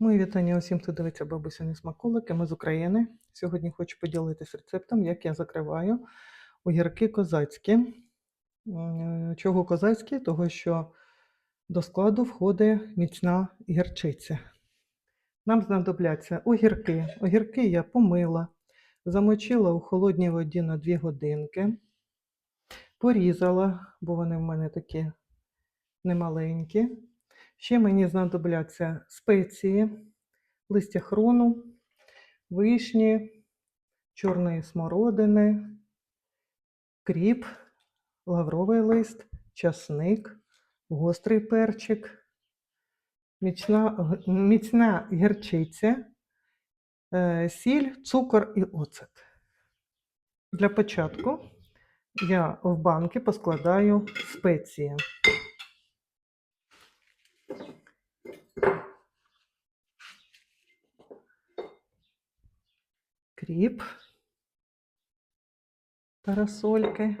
Мої вітання усім, хто дивиться бабусині смаколики. Ми з України. Сьогодні хочу поділитися рецептом, як я закриваю огірки козацькі. Чого козацькі? Того, що до складу входить міцна гірчиця. Нам знадобляться огірки. Огірки я помила, замочила у холодній воді на 2 годинки, порізала, бо вони в мене такі немаленькі. Ще мені знадобляться спеції, листя хрону, вишні, чорної смородини, кріп, лавровий лист, часник, гострий перчик, міцна, міцна гірчиця, е, сіль, цукор і оцет. Для початку я в банки поскладаю спеції. Кріп, парасольки.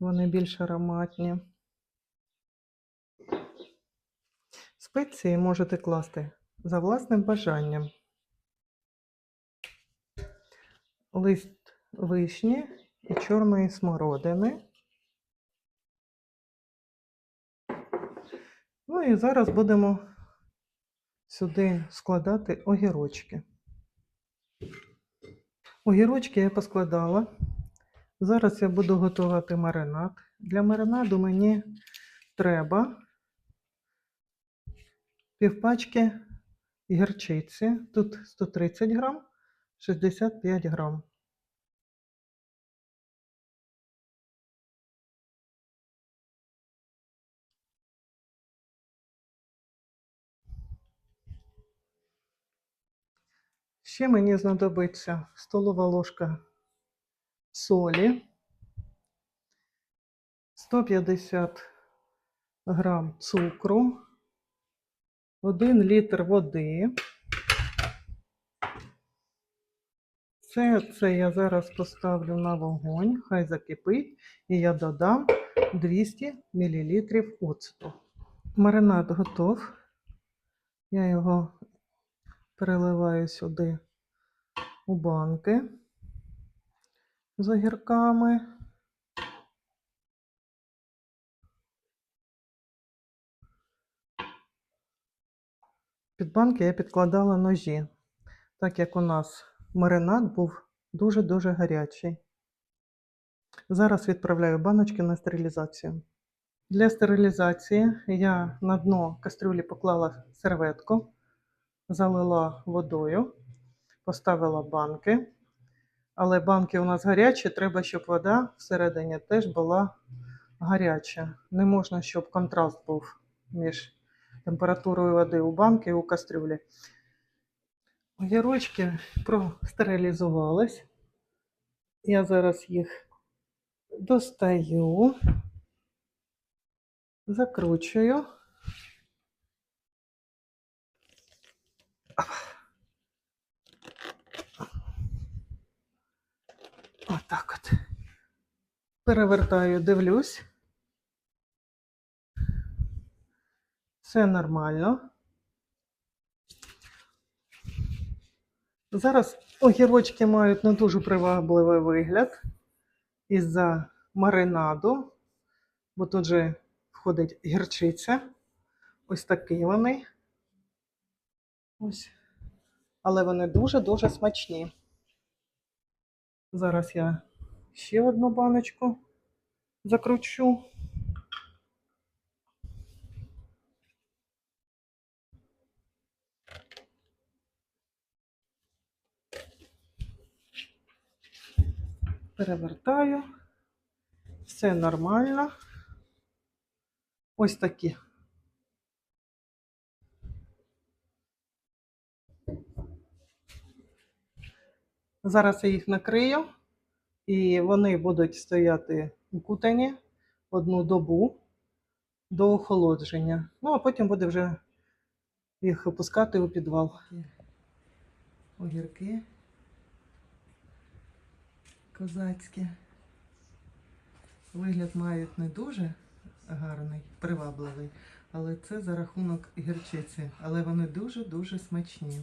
Вони більш ароматні. Спеції можете класти за власним бажанням. Лист вишні і чорної смородини. Ну і зараз будемо сюди складати огірочки. Огірочки я поскладала. Зараз я буду готувати маринад. Для маринаду мені треба півпачки гірчиці. Тут 130 грам, 65 грам. Ще мені знадобиться столова ложка солі, 150 грам цукру, 1 літр води. Це, це я зараз поставлю на вогонь, хай закипить, і я додам 200 мл оцту. Маринад готов. Я його переливаю сюди у банки з огірками. Під банки я підкладала ножі, так як у нас маринад був дуже-дуже гарячий. Зараз відправляю баночки на стерилізацію. Для стерилізації я на дно кастрюлі поклала серветку, залила водою, поставила банки. Але банки у нас гарячі, треба, щоб вода всередині теж була гаряча. Не можна, щоб контраст був між температурою води у банки і у кастрюлі. Огірочки простерилізувались. Я зараз їх достаю, закручую. Отак от. Перевертаю, дивлюсь. Все нормально. Зараз огірочки мають не дуже привабливий вигляд із-за маринаду, бо тут же входить гірчиця. Ось такий вони. Ось. Але вони дуже-дуже смачні. Зараз я ще одну баночку закручу. Перевертаю. Все нормально. Ось такі. Зараз я їх накрию, і вони будуть стояти укутані одну добу до охолодження. Ну, а потім буде вже їх опускати у підвал. Огірки козацькі. Вигляд мають не дуже гарний, привабливий. Але це за рахунок гірчиці. Але вони дуже-дуже смачні.